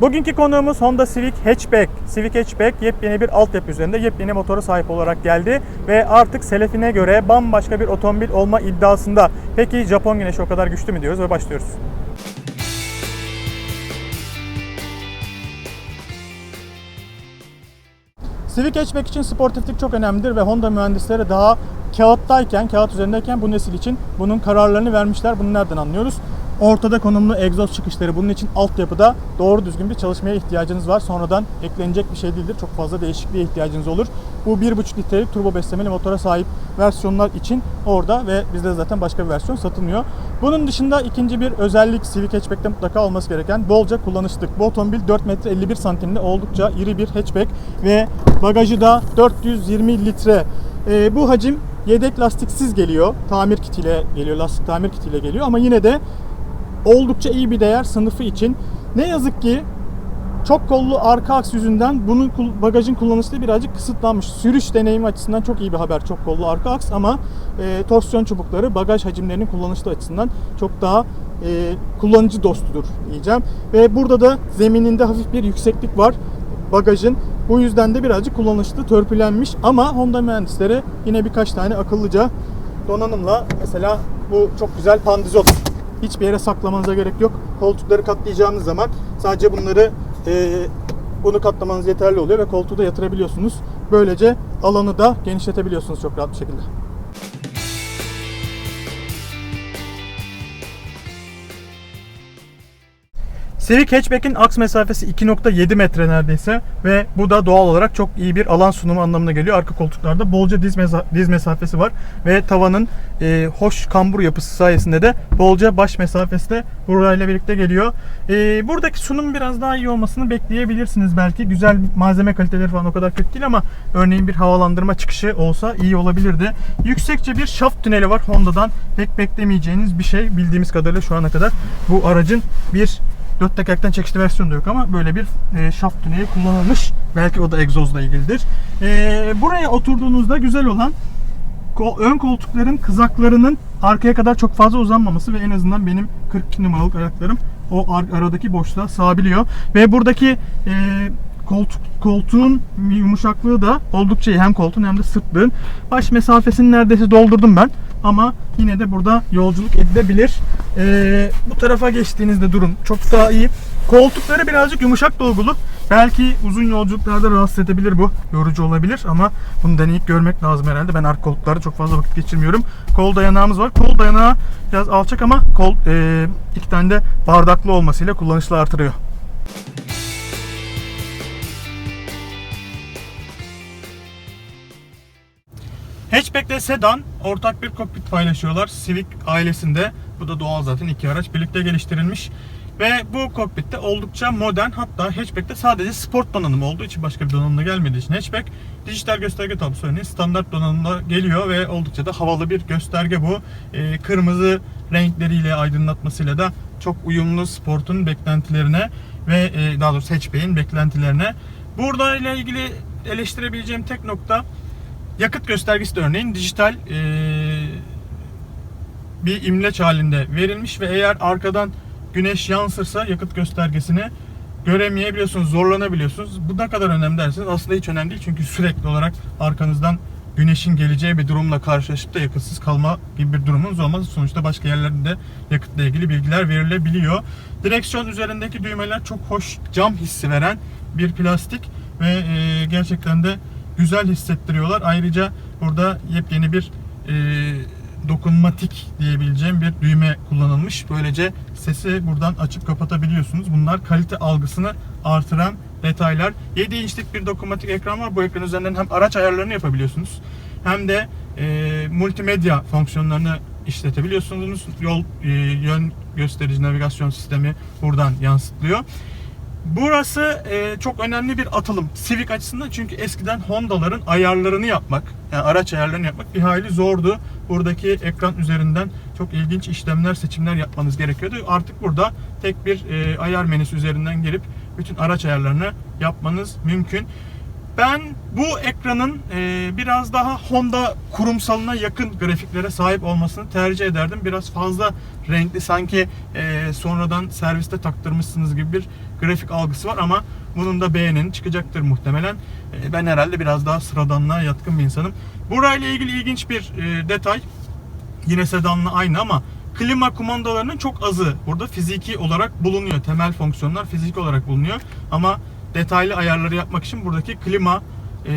Bugünkü konuğumuz Honda Civic Hatchback. Civic Hatchback yepyeni bir altyapı üzerinde yepyeni motora sahip olarak geldi ve artık selefine göre bambaşka bir otomobil olma iddiasında. Peki Japon güneşi o kadar güçlü mü diyoruz ve başlıyoruz. Civic Hatchback için sportiflik çok önemlidir ve Honda mühendisleri daha kağıttayken, kağıt üzerindeyken bu nesil için bunun kararlarını vermişler. Bunu nereden anlıyoruz? Ortada konumlu egzoz çıkışları. Bunun için altyapıda doğru düzgün bir çalışmaya ihtiyacınız var. Sonradan eklenecek bir şey değildir. Çok fazla değişikliğe ihtiyacınız olur. Bu 1.5 litrelik turbo beslemeli motora sahip versiyonlar için orada ve bizde zaten başka bir versiyon satılmıyor. Bunun dışında ikinci bir özellik Civic Hatchback'te mutlaka olması gereken bolca kullanışlık. Bu otomobil 4 metre 51 santimli oldukça iri bir hatchback ve bagajı da 420 litre. Ee, bu hacim yedek lastiksiz geliyor. Tamir kitiyle geliyor, lastik tamir kitiyle geliyor ama yine de oldukça iyi bir değer sınıfı için. Ne yazık ki çok kollu arka aks yüzünden bunun bagajın kullanışlı birazcık kısıtlanmış. Sürüş deneyimi açısından çok iyi bir haber çok kollu arka aks ama e, torsiyon çubukları bagaj hacimlerinin kullanışlı açısından çok daha e, kullanıcı dostudur diyeceğim. Ve burada da zemininde hafif bir yükseklik var bagajın. Bu yüzden de birazcık kullanışlı, törpülenmiş ama Honda mühendisleri yine birkaç tane akıllıca donanımla mesela bu çok güzel pandizot hiçbir yere saklamanıza gerek yok. Koltukları katlayacağınız zaman sadece bunları e, bunu katlamanız yeterli oluyor ve koltuğu da yatırabiliyorsunuz. Böylece alanı da genişletebiliyorsunuz çok rahat bir şekilde. Civic Hatchback'in aks mesafesi 2.7 metre neredeyse ve bu da doğal olarak çok iyi bir alan sunumu anlamına geliyor. Arka koltuklarda bolca diz, mesa- diz mesafesi var ve tavanın e, hoş kambur yapısı sayesinde de bolca baş mesafesi de burayla birlikte geliyor. E, buradaki sunum biraz daha iyi olmasını bekleyebilirsiniz belki. Güzel malzeme kaliteleri falan o kadar kötü değil ama örneğin bir havalandırma çıkışı olsa iyi olabilirdi. Yüksekçe bir şaft tüneli var Honda'dan. Pek beklemeyeceğiniz bir şey bildiğimiz kadarıyla şu ana kadar bu aracın bir Dört tekerlekten çekişli versiyonu da yok ama böyle bir e, şaft tüneli kullanılmış. Belki o da egzozla ilgilidir. E, buraya oturduğunuzda güzel olan ön koltukların kızaklarının arkaya kadar çok fazla uzanmaması ve en azından benim 42 numaralık ayaklarım o ar- aradaki boşluğa sığabiliyor. Ve buradaki e, koltuk koltuğun yumuşaklığı da oldukça iyi. Hem koltuğun hem de sırtlığın. Baş mesafesini neredeyse doldurdum ben. Ama yine de burada yolculuk edilebilir. E, bu tarafa geçtiğinizde durum çok daha iyi. Koltukları birazcık yumuşak dolgulu. Belki uzun yolculuklarda rahatsız edebilir bu. Yorucu olabilir ama bunu deneyip görmek lazım herhalde. Ben arka koltuklarda çok fazla vakit geçirmiyorum. Kol dayanağımız var. Kol dayanağı biraz alçak ama kol e, iki tane de bardaklı olmasıyla kullanışlı artırıyor. Hatchback ile sedan ortak bir kokpit paylaşıyorlar Civic ailesinde. Bu da doğal zaten iki araç birlikte geliştirilmiş. Ve bu kokpitte oldukça modern hatta hatchback'te sadece sport donanımı olduğu için başka bir donanımla gelmediği için hatchback dijital gösterge tablosu örneğin standart donanımla geliyor ve oldukça da havalı bir gösterge bu. Ee, kırmızı renkleriyle aydınlatmasıyla da çok uyumlu sportun beklentilerine ve e, daha doğrusu hatchback'in beklentilerine. Burada ile ilgili eleştirebileceğim tek nokta yakıt göstergesi de örneğin dijital e, bir imleç halinde verilmiş ve eğer arkadan güneş yansırsa yakıt göstergesini göremeyebiliyorsunuz, zorlanabiliyorsunuz. Bu ne kadar önemli derseniz aslında hiç önemli değil çünkü sürekli olarak arkanızdan güneşin geleceği bir durumla karşılaşıp da yakıtsız kalma gibi bir durumunuz olmaz. Sonuçta başka yerlerde de yakıtla ilgili bilgiler verilebiliyor. Direksiyon üzerindeki düğmeler çok hoş cam hissi veren bir plastik ve e, gerçekten de güzel hissettiriyorlar. Ayrıca burada yepyeni bir e, dokunmatik diyebileceğim bir düğme kullanılmış. Böylece sesi buradan açıp kapatabiliyorsunuz. Bunlar kalite algısını artıran detaylar. 7 inçlik bir dokunmatik ekran var. Bu ekran üzerinden hem araç ayarlarını yapabiliyorsunuz hem de e, multimedya fonksiyonlarını işletebiliyorsunuz. Yol e, yön gösterici navigasyon sistemi buradan yansıtılıyor. Burası e, çok önemli bir atılım Civic açısından çünkü eskiden Honda'ların ayarlarını yapmak, yani araç ayarlarını yapmak bir hayli zordu. Buradaki ekran üzerinden çok ilginç işlemler, seçimler yapmanız gerekiyordu. Artık burada tek bir e, ayar menüsü üzerinden gelip bütün araç ayarlarını yapmanız mümkün. Ben bu ekranın e, biraz daha Honda kurumsalına yakın grafiklere sahip olmasını tercih ederdim. Biraz fazla renkli sanki e, sonradan serviste taktırmışsınız gibi bir grafik algısı var ama bunun da beğeneni çıkacaktır muhtemelen. E, ben herhalde biraz daha sıradanlığa yatkın bir insanım. Burayla ilgili ilginç bir e, detay. Yine sedanla aynı ama klima kumandalarının çok azı burada fiziki olarak bulunuyor. Temel fonksiyonlar fiziki olarak bulunuyor. Ama detaylı ayarları yapmak için buradaki klima e,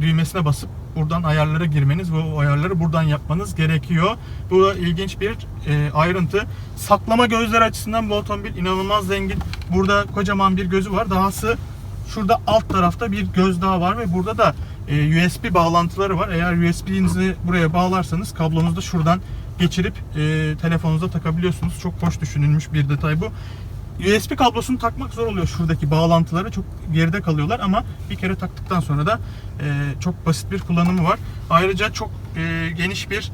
düğmesine basıp buradan ayarlara girmeniz ve o ayarları buradan yapmanız gerekiyor. Bu da ilginç bir e, ayrıntı. Saklama gözleri açısından bu otomobil inanılmaz zengin. Burada kocaman bir gözü var. Dahası şurada alt tarafta bir göz daha var ve burada da e, USB bağlantıları var. Eğer USB'nizi buraya bağlarsanız kablonuzu da şuradan geçirip e, telefonunuza takabiliyorsunuz. Çok hoş düşünülmüş bir detay bu. USB kablosunu takmak zor oluyor şuradaki bağlantıları çok geride kalıyorlar ama bir kere taktıktan sonra da e, çok basit bir kullanımı var. Ayrıca çok e, geniş bir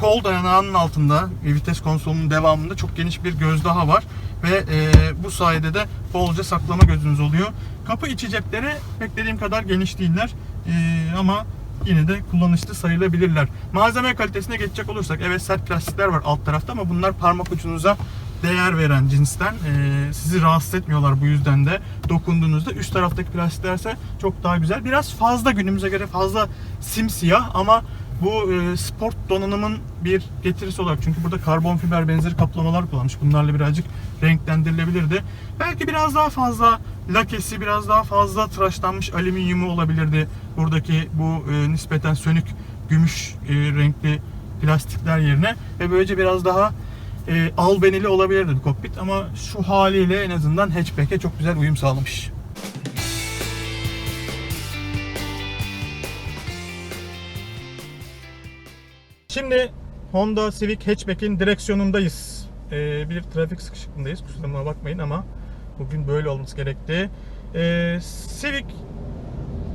kol dayanağının altında e, vites konsolunun devamında çok geniş bir göz daha var ve e, bu sayede de bolca saklama gözünüz oluyor. Kapı içi cepleri beklediğim kadar geniş değiller E, ama yine de kullanışlı sayılabilirler. Malzeme kalitesine geçecek olursak evet sert plastikler var alt tarafta ama bunlar parmak ucunuza değer veren cinsten. E, sizi rahatsız etmiyorlar bu yüzden de dokunduğunuzda. Üst taraftaki plastiklerse çok daha güzel. Biraz fazla günümüze göre fazla simsiyah ama bu e, sport donanımın bir getirisi olarak çünkü burada karbon fiber benzeri kaplamalar kullanmış. Bunlarla birazcık renklendirilebilirdi. Belki biraz daha fazla lakesi, biraz daha fazla tıraşlanmış alüminyumu olabilirdi. Buradaki bu e, nispeten sönük gümüş e, renkli plastikler yerine ve böylece biraz daha e, albenili olabilirdi kokpit ama şu haliyle en azından hatchback'e çok güzel uyum sağlamış. Şimdi Honda Civic Hatchback'in direksiyonundayız. Ee, bir trafik sıkışıklığındayız. Kusuruma bakmayın ama bugün böyle olması gerekti. Ee, Civic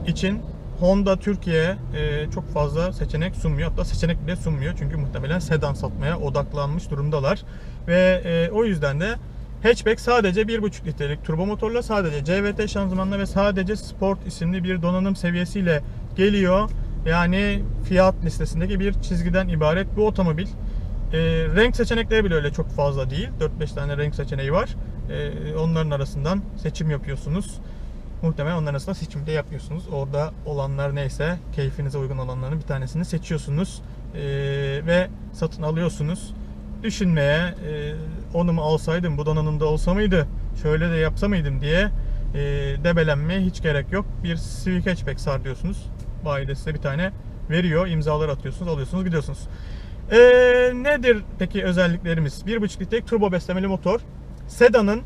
için Honda Türkiye e, çok fazla seçenek sunmuyor. Hatta seçenek bile sunmuyor. Çünkü muhtemelen sedan satmaya odaklanmış durumdalar. Ve e, o yüzden de hatchback sadece 1.5 litrelik turbo motorla, sadece CVT şanzımanla ve sadece Sport isimli bir donanım seviyesiyle geliyor. Yani fiyat listesindeki bir çizgiden ibaret bu otomobil. E, renk seçenekleri bile öyle çok fazla değil. 4-5 tane renk seçeneği var. E, onların arasından seçim yapıyorsunuz. Muhtemelen onların arasında seçim de yapıyorsunuz. Orada olanlar neyse, keyfinize uygun olanların bir tanesini seçiyorsunuz. E, ve satın alıyorsunuz. Düşünmeye, e, onu mu alsaydım, bu donanımda olsa mıydı, şöyle de yapsa mıydım diye e, debelenmeye hiç gerek yok. Bir Civic Hatchback sar diyorsunuz. Bayi de size bir tane veriyor. imzalar atıyorsunuz, alıyorsunuz, gidiyorsunuz. Ee, nedir peki özelliklerimiz? 1.5 litrelik turbo beslemeli motor. Sedan'ın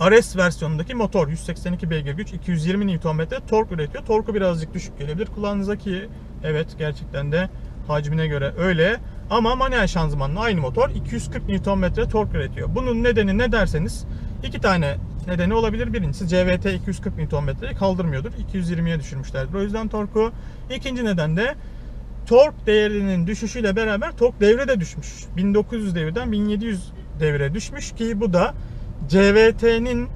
RS versiyonundaki motor 182 beygir güç 220 Nm tork üretiyor. Torku birazcık düşük gelebilir kulağınıza ki evet gerçekten de hacmine göre öyle. Ama manuel şanzımanla aynı motor 240 Nm tork üretiyor. Bunun nedeni ne derseniz iki tane nedeni olabilir. Birincisi CVT 240 Nm'yi kaldırmıyordur. 220'ye düşürmüşlerdir. O yüzden torku. İkinci neden de tork değerinin düşüşüyle beraber tork devre de düşmüş. 1900 devirden 1700 devre düşmüş ki bu da CVT'nin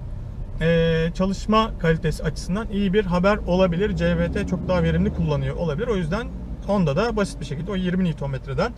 e, çalışma kalitesi açısından iyi bir haber olabilir. CVT çok daha verimli kullanıyor olabilir. O yüzden Honda da basit bir şekilde o 20 Nm'den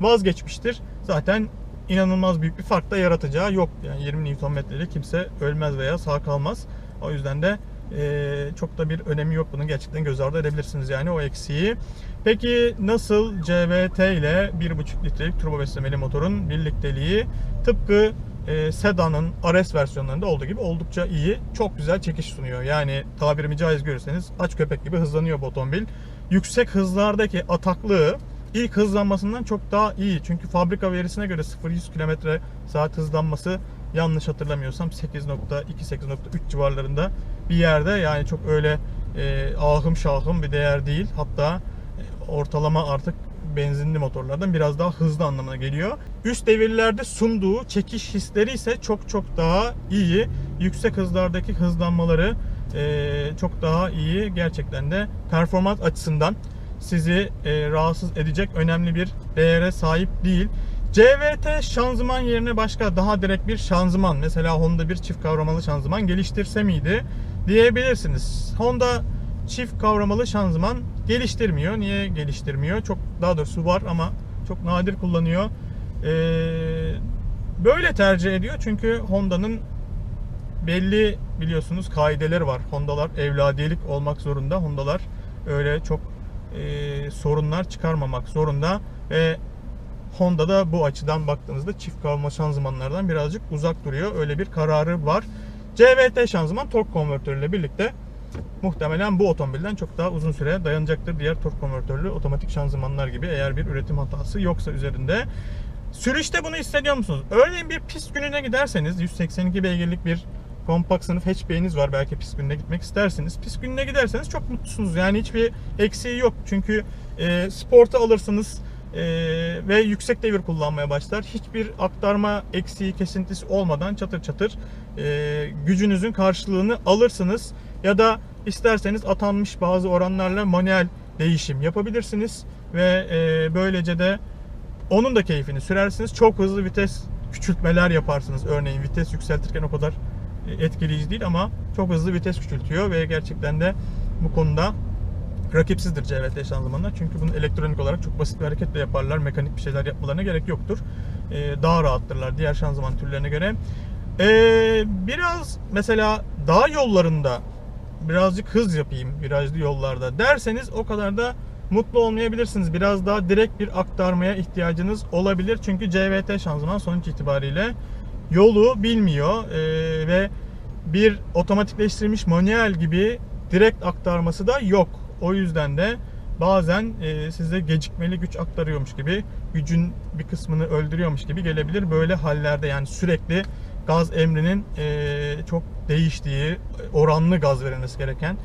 vazgeçmiştir. Zaten inanılmaz büyük bir fark da yaratacağı yok. Yani 20 Nm'li kimse ölmez veya sağ kalmaz. O yüzden de e, çok da bir önemi yok bunun. Gerçekten göz ardı edebilirsiniz yani o eksiği. Peki nasıl CVT ile 1.5 litrelik turbo beslemeli motorun birlikteliği tıpkı e, Sedan'ın RS versiyonlarında olduğu gibi oldukça iyi. Çok güzel çekiş sunuyor. Yani tabirimi caiz görürseniz aç köpek gibi hızlanıyor bu otomobil. Yüksek hızlardaki ataklığı ilk hızlanmasından çok daha iyi. Çünkü fabrika verisine göre 0-100 km saat hızlanması yanlış hatırlamıyorsam 8.2-8.3 civarlarında bir yerde. Yani çok öyle e, ahım şahım bir değer değil. Hatta e, ortalama artık benzinli motorlardan biraz daha hızlı anlamına geliyor. Üst devirlerde sunduğu çekiş hisleri ise çok çok daha iyi. Yüksek hızlardaki hızlanmaları e, çok daha iyi. Gerçekten de performans açısından sizi e, rahatsız edecek önemli bir değere sahip değil. CVT şanzıman yerine başka daha direkt bir şanzıman mesela Honda bir çift kavramalı şanzıman geliştirse miydi diyebilirsiniz. Honda çift kavramalı şanzıman geliştirmiyor. Niye geliştirmiyor? Çok daha doğrusu var ama çok nadir kullanıyor. Ee, böyle tercih ediyor çünkü Honda'nın belli biliyorsunuz kaideleri var. Hondalar evladiyelik olmak zorunda. Hondalar öyle çok e, sorunlar çıkarmamak zorunda ve Honda da bu açıdan baktığınızda çift kavrama şanzımanlardan birazcık uzak duruyor. Öyle bir kararı var. CVT şanzıman tork konvertörüyle birlikte muhtemelen bu otomobilden çok daha uzun süre dayanacaktır. Diğer tork konvertörlü otomatik şanzımanlar gibi eğer bir üretim hatası yoksa üzerinde. Sürüşte bunu hissediyor musunuz? Örneğin bir pist gününe giderseniz 182 beygirlik bir kompakt sınıf hatchback'iniz var. Belki pist gününe gitmek isterseniz. Pist gününe giderseniz çok mutlusunuz. Yani hiçbir eksiği yok. Çünkü e, sporta alırsınız e, ve yüksek devir kullanmaya başlar. Hiçbir aktarma eksiği, kesintisi olmadan çatır çatır e, gücünüzün karşılığını alırsınız. Ya da isterseniz atanmış bazı oranlarla manuel değişim yapabilirsiniz ve e, böylece de onun da keyfini sürersiniz. Çok hızlı vites küçültmeler yaparsınız. Örneğin vites yükseltirken o kadar e, etkileyici değil ama çok hızlı vites küçültüyor ve gerçekten de bu konuda rakipsizdir CVT şanzımanlar. Çünkü bunu elektronik olarak çok basit bir hareketle yaparlar. Mekanik bir şeyler yapmalarına gerek yoktur. Ee, daha rahattırlar diğer şanzıman türlerine göre. Ee, biraz mesela dağ yollarında birazcık hız yapayım virajlı yollarda derseniz o kadar da mutlu olmayabilirsiniz. Biraz daha direkt bir aktarmaya ihtiyacınız olabilir. Çünkü CVT şanzıman sonuç itibariyle yolu bilmiyor ee, ve bir otomatikleştirilmiş manuel gibi direkt aktarması da yok. O yüzden de bazen e, size gecikmeli güç aktarıyormuş gibi, gücün bir kısmını öldürüyormuş gibi gelebilir. Böyle hallerde yani sürekli gaz emrinin e, çok değiştiği, oranlı gaz verilmesi gereken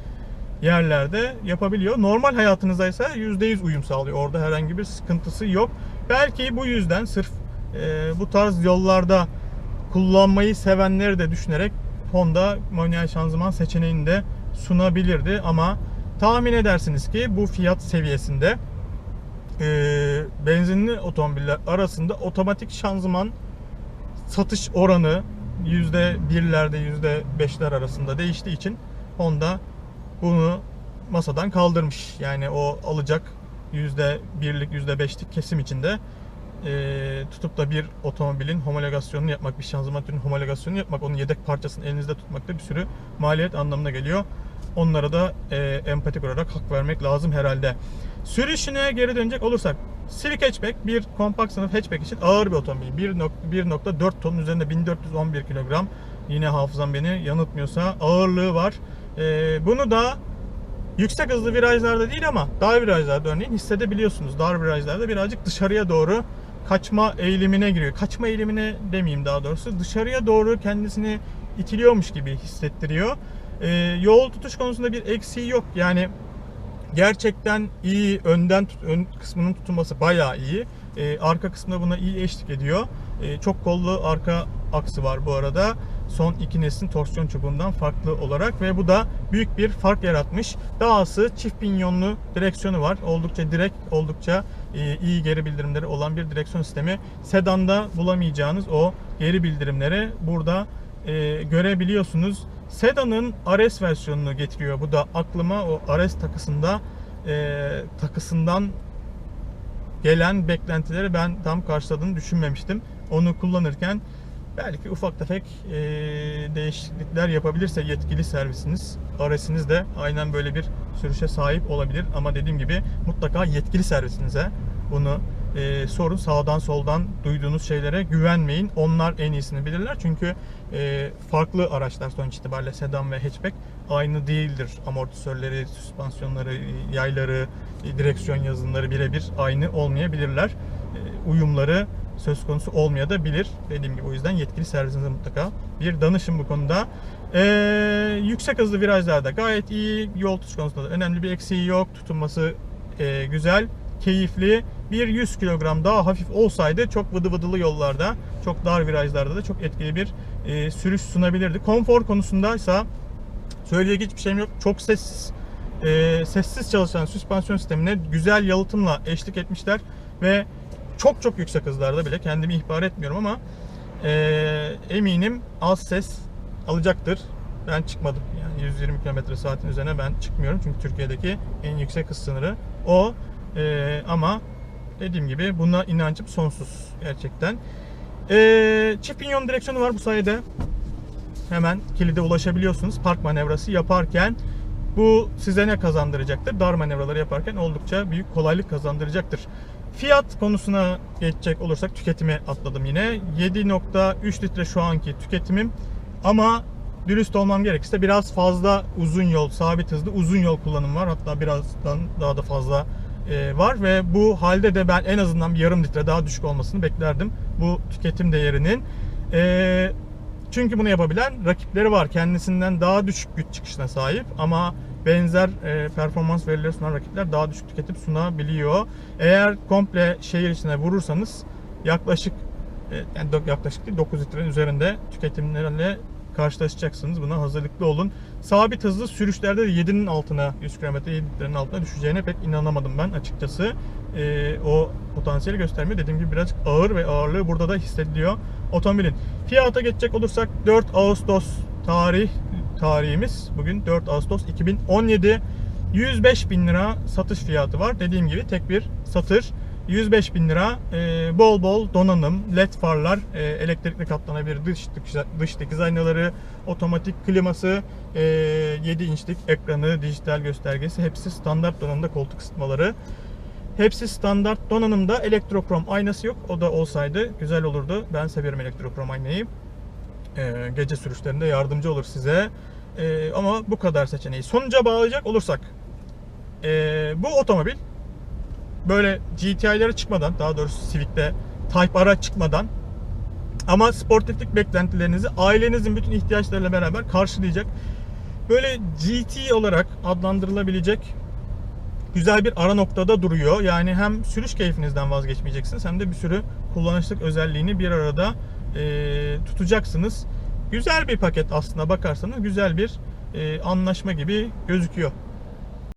yerlerde yapabiliyor. Normal hayatınızda ise %100 uyum sağlıyor. Orada herhangi bir sıkıntısı yok. Belki bu yüzden sırf e, bu tarz yollarda kullanmayı sevenleri de düşünerek Honda manuel şanzıman seçeneğini de sunabilirdi ama tahmin edersiniz ki bu fiyat seviyesinde e, benzinli otomobiller arasında otomatik şanzıman satış oranı %1'lerde %5'ler arasında değiştiği için Honda bunu masadan kaldırmış. Yani o alacak %1'lik %5'lik kesim içinde e, tutup da bir otomobilin homologasyonunu yapmak, bir şanzıman türünün homologasyonunu yapmak, onun yedek parçasını elinizde tutmak da bir sürü maliyet anlamına geliyor. Onlara da e, empatik olarak hak vermek lazım herhalde. Sürüşüne geri dönecek olursak Civic Hatchback bir kompakt sınıf hatchback için ağır bir otomobil. 1.4 ton üzerinde 1411 kilogram. Yine hafızam beni yanıltmıyorsa ağırlığı var. E, bunu da yüksek hızlı virajlarda değil ama dar virajlarda örneğin hissedebiliyorsunuz. Dar virajlarda birazcık dışarıya doğru kaçma eğilimine giriyor. Kaçma eğilimine demeyeyim daha doğrusu. Dışarıya doğru kendisini itiliyormuş gibi hissettiriyor. Ee, yol tutuş konusunda bir eksiği yok. Yani gerçekten iyi. Önden tut, ön kısmının tutulması bayağı iyi. Ee, arka kısmında buna iyi eşlik ediyor. Ee, çok kollu arka aksı var bu arada. Son iki neslin torsiyon çubuğundan farklı olarak ve bu da büyük bir fark yaratmış. Dahası çift pinyonlu direksiyonu var. Oldukça direkt, oldukça e, iyi geri bildirimleri olan bir direksiyon sistemi. Sedanda bulamayacağınız o geri bildirimleri burada e, görebiliyorsunuz. Sedan'ın RS versiyonunu getiriyor. Bu da aklıma o RS takısında e, takısından gelen beklentileri ben tam karşıladığını düşünmemiştim. Onu kullanırken belki ufak tefek e, değişiklikler yapabilirse yetkili servisiniz, RS'iniz de aynen böyle bir sürüşe sahip olabilir. Ama dediğim gibi mutlaka yetkili servisinize bunu e, sorun. Sağdan soldan duyduğunuz şeylere güvenmeyin. Onlar en iyisini bilirler. Çünkü e, farklı araçlar sonuç itibariyle sedan ve hatchback aynı değildir. Amortisörleri, süspansiyonları, yayları, direksiyon yazılımları birebir aynı olmayabilirler. E, uyumları söz konusu olmayabilir. Dediğim gibi o yüzden yetkili servisinize mutlaka bir danışın bu konuda. Ee, yüksek hızlı virajlarda gayet iyi. Yol tutuş konusunda da önemli bir eksiği yok. Tutunması e, güzel, keyifli. Bir 100 kilogram daha hafif olsaydı çok vıdı vıdılı yollarda, çok dar virajlarda da çok etkili bir e, sürüş sunabilirdi. Konfor konusundaysa söyleyecek hiçbir şeyim yok. Çok sessiz. E, sessiz çalışan süspansiyon sistemine güzel yalıtımla eşlik etmişler ve çok çok yüksek hızlarda bile kendimi ihbar etmiyorum ama e, eminim az ses alacaktır. ben çıkmadım. Yani 120 km saatin üzerine ben çıkmıyorum. Çünkü Türkiye'deki en yüksek hız sınırı o. Ee, ama dediğim gibi buna inancım sonsuz gerçekten. Ee, çift pinyon direksiyonu var bu sayede. Hemen kilide ulaşabiliyorsunuz park manevrası yaparken. Bu size ne kazandıracaktır? Dar manevraları yaparken oldukça büyük kolaylık kazandıracaktır. Fiyat konusuna geçecek olursak tüketime atladım yine. 7.3 litre şu anki tüketimim. Ama dürüst olmam gerekirse biraz fazla uzun yol, sabit hızlı uzun yol kullanım var. Hatta birazdan daha da fazla e, var ve bu halde de ben en azından bir yarım litre daha düşük olmasını beklerdim bu tüketim değerinin. E, çünkü bunu yapabilen rakipleri var. Kendisinden daha düşük güç çıkışına sahip ama benzer e, performans verileri sunan rakipler daha düşük tüketim sunabiliyor. Eğer komple şehir içine vurursanız yaklaşık e, yani yaklaşık değil 9 litrenin üzerinde tüketimlerle karşılaşacaksınız. Buna hazırlıklı olun. Sabit hızlı sürüşlerde de 7'nin altına 100 km 7 litrenin altına düşeceğine pek inanamadım ben açıkçası. E, o potansiyeli göstermiyor. Dediğim gibi birazcık ağır ve ağırlığı burada da hissediliyor otomobilin. Fiyata geçecek olursak 4 Ağustos tarih tarihimiz bugün 4 Ağustos 2017 105 bin lira satış fiyatı var. Dediğim gibi tek bir satır. 105 bin lira e, bol bol donanım, led farlar, e, elektrikli katlanabilir dış, dış, dikiz aynaları, otomatik kliması, e, 7 inçlik ekranı, dijital göstergesi hepsi standart donanımda koltuk ısıtmaları. Hepsi standart donanımda elektrokrom aynası yok. O da olsaydı güzel olurdu. Ben severim elektrokrom aynayı. Ee, gece sürüşlerinde yardımcı olur size. Ee, ama bu kadar seçeneği. Sonuca bağlayacak olursak ee, bu otomobil böyle GTI'lere çıkmadan daha doğrusu Civic'te Type R'a çıkmadan ama sportiflik beklentilerinizi ailenizin bütün ihtiyaçlarıyla beraber karşılayacak böyle GT olarak adlandırılabilecek güzel bir ara noktada duruyor. Yani hem sürüş keyfinizden vazgeçmeyeceksiniz hem de bir sürü kullanışlık özelliğini bir arada e, tutacaksınız. Güzel bir paket aslında bakarsanız güzel bir e, anlaşma gibi gözüküyor.